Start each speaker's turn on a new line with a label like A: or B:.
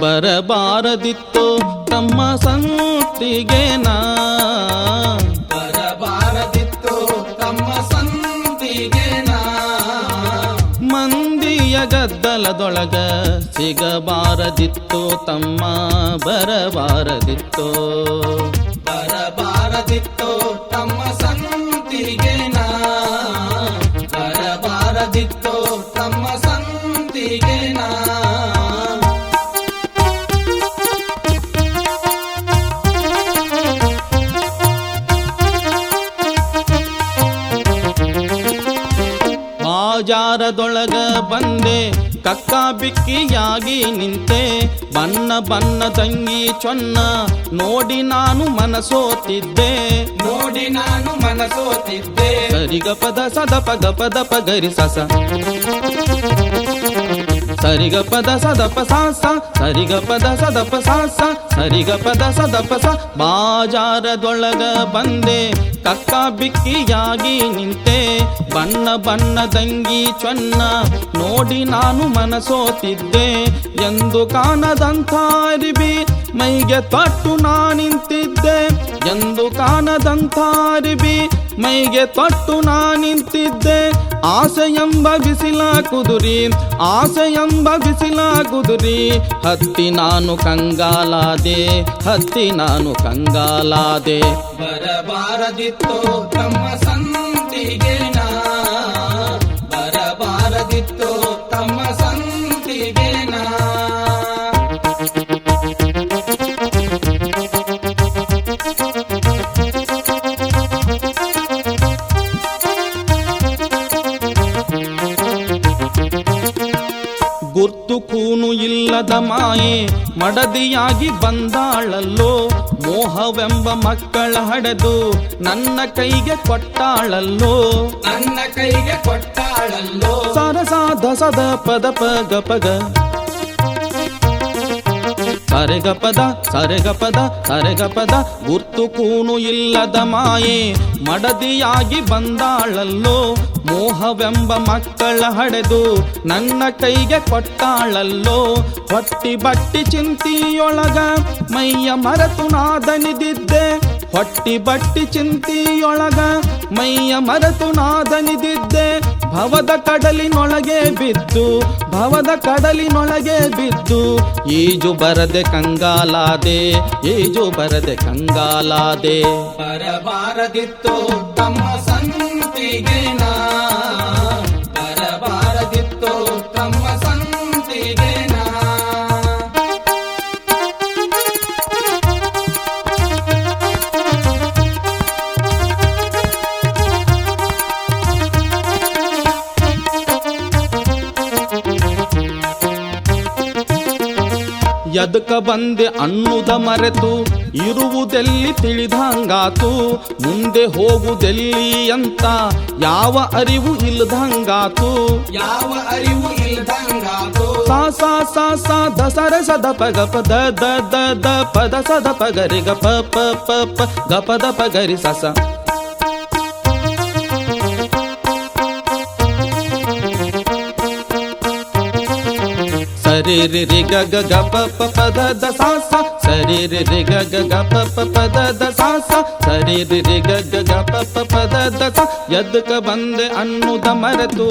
A: ಬರಬಾರದಿತ್ತು ತಮ್ಮ ಸಂತಿಗೆ ನಾ.
B: ಬರಬಾರದಿತ್ತು ತಮ್ಮ ಸಂತಿಗೆ ನಾ.
A: ಮಂದಿಯ ಗದ್ದಲದೊಳಗ ಸಿಗಬಾರದಿತ್ತು ತಮ್ಮ ಬರಬಾರದಿತ್ತು.
B: ಬರಬಾರದಿತ್ತು
A: ಬಾಜಾರದೊಳಗ ಬಂದೆ ಕಕ್ಕ ಬಿಕ್ಕಿಯಾಗಿ ನಿಂತೆ ಬಣ್ಣ ಬಣ್ಣ ತಂಗಿ ಚೊನ್ನ ನೋಡಿ ನಾನು ಮನಸೋತಿದ್ದೆ.
B: ನೋಡಿ ನಾನು ಮನಸೋತಿದ್ದೆ.
A: ಸರಿಗ ಪದ ಸದ ಪದ ಪದ ಪಗರಿ ಸಸ. ಸರಿಗ ಪದ ಸದಪ ಸಾಸ ಸರಿಗ ಪದ ಸದಪ ಸಾಸ ಸರಿಗ ಪದ ಸದಪ ಸ. ಬಾಜಾರದೊಳಗ ಬಂದೆ, ಕಕ್ಕ ಬಿಕ್ಕಿಯಾಗಿ ನಿಂತೆ. ಬಣ್ಣ ದಂಗಿ ಚೊನ್ನ ನೋಡಿ ನಾನು ಮನಸೋತಿದ್ದೆ. ಎಂದು ಕಾಣದಂಥ ಬಿ ಮೈಗೆ ತಟ್ಟು ನಾ ನಿಂತಿದ್ದೆ. ಎಂದು ಕಾಣದಂಥ ಬಿ ಮೈಗೆ ತಟ್ಟು ನಾ ನಿಂತಿದ್ದೆ. ಆಸೆ ಎಂಬ ಬಿಸಿಲ ಕುದುರಿ ಆಸೆ ಎಂಬ ಬಿಸಿಲ ಕುದುರಿ, ಹತ್ತಿ ನಾನು ಕಂಗಾಲಾದೆ, ಹತ್ತಿ ನಾನು ಕಂಗಾಲಾದೆ.
B: ಬರಬಾರದಿತ್ತು ತಮ್ಮ ಸಂತಿಗೆ ಬರಬಾರದಿತ್ತು ತಮ್ಮ
A: ಗುರ್ತು ಕೂನು ಇಲ್ಲದ ಮಾಯೆ ಮಡದಿಯಾಗಿ ಬಂದಾಳಲ್ಲೋ ಮೋಹವೆಂಬ ಮಕ್ಕಳ ಹಡೆದು ನನ್ನ ಕೈಗೆ ಕೊಟ್ಟಾಳಲ್ಲೋ.
B: ನನ್ನ ಕೈಗೆ ಕೊಟ್ಟಾಳಲ್ಲೋ.
A: ಸರಸಾದ ಸದ ಪದ ಪಗ ಪಗ ಸರೆಗ ಪದ ಸರೆಗ ಪದ ಸರೆಗ ಪದ ಗುರ್ತು ಕೂನು ಇಲ್ಲದ ಮಾಯೆ ಮಡದಿಯಾಗಿ ಬಂದಾಳಲ್ಲೋ. ಮೋಹವೆಂಬ ಮಕ್ಕಳ ಹಡೆದು ನನ್ನ ಕೈಗೆ ಕೊಟ್ಟಾಳಲ್ಲೋ? ಹೊಟ್ಟಿ ಬಟ್ಟಿ ಚಿಂತಿಯೊಳಗ ಮೈಯ ಮರೆತು ನಾದನಿದಿದ್ದೆ. ಹೊಟ್ಟಿ ಬಟ್ಟಿ ಚಿಂತಿಯೊಳಗ ಮೈಯ ಮರೆತು ನಾದನಿದಿದ್ದೆ. ಭವದ ಕಡಲಿನೊಳಗೆ ಬಿದ್ದು, ಭವದ ಕಡಲಿನೊಳಗೆ ಬಿದ್ದು, ಈಜು ಬರದೆ ಕಂಗಾಲಾದೆ, ಈಜು ಬರದೆ ಕಂಗಾಲಾದೆ.
B: ಬರಬಾರದಿತ್ತು ತಮ್ಮ ಸಂತಿಗೆ.
A: ಎದಕ ಬಂದೆ ಅನ್ನುದ ಮರೆತು ಇರುವುದೆಲ್ಲಿ ತಿಳಿದಂಗಾತು ಮುಂದೆ ಹೋಗುದೆಲ್ಲಿ ಅಂತ ಯಾವ ಅರಿವು ಇಲ್ಲದಂಗಾತು.
B: ಯಾವ ಅರಿವು ಇಲ್ಲದಂಗಾತು.
A: ಸಾ ಸಾ ಸಾ ಸಾ ದ ಸರ ಸದ ಪಗ ಪದ ದ ದ ದ ಪದ ಸದ ಪಗರಿ ಗ ಪ ಪ ಪ ಪ ಗ ಪದ ಪಗರಿ ಸ. ಸರಿ ರಿ ರಿ ಗ ಗ ಗ, ಪ ಪ ಪ, ದ ಸಾ ಸ ಸರಿ ರಿ ರಿ ಗ ಗ ಗ ಪ ಪ ಪ ದ, ಸಾ, ಸ. ಸರಿ ರಿ ರಿ ಗ ಗ ಗ, ಪ ಪ ಪ, ದ ಸ. ಎದ್ದಕ ಬಂದೆ ಅನ್ನುದ ಮರೆತು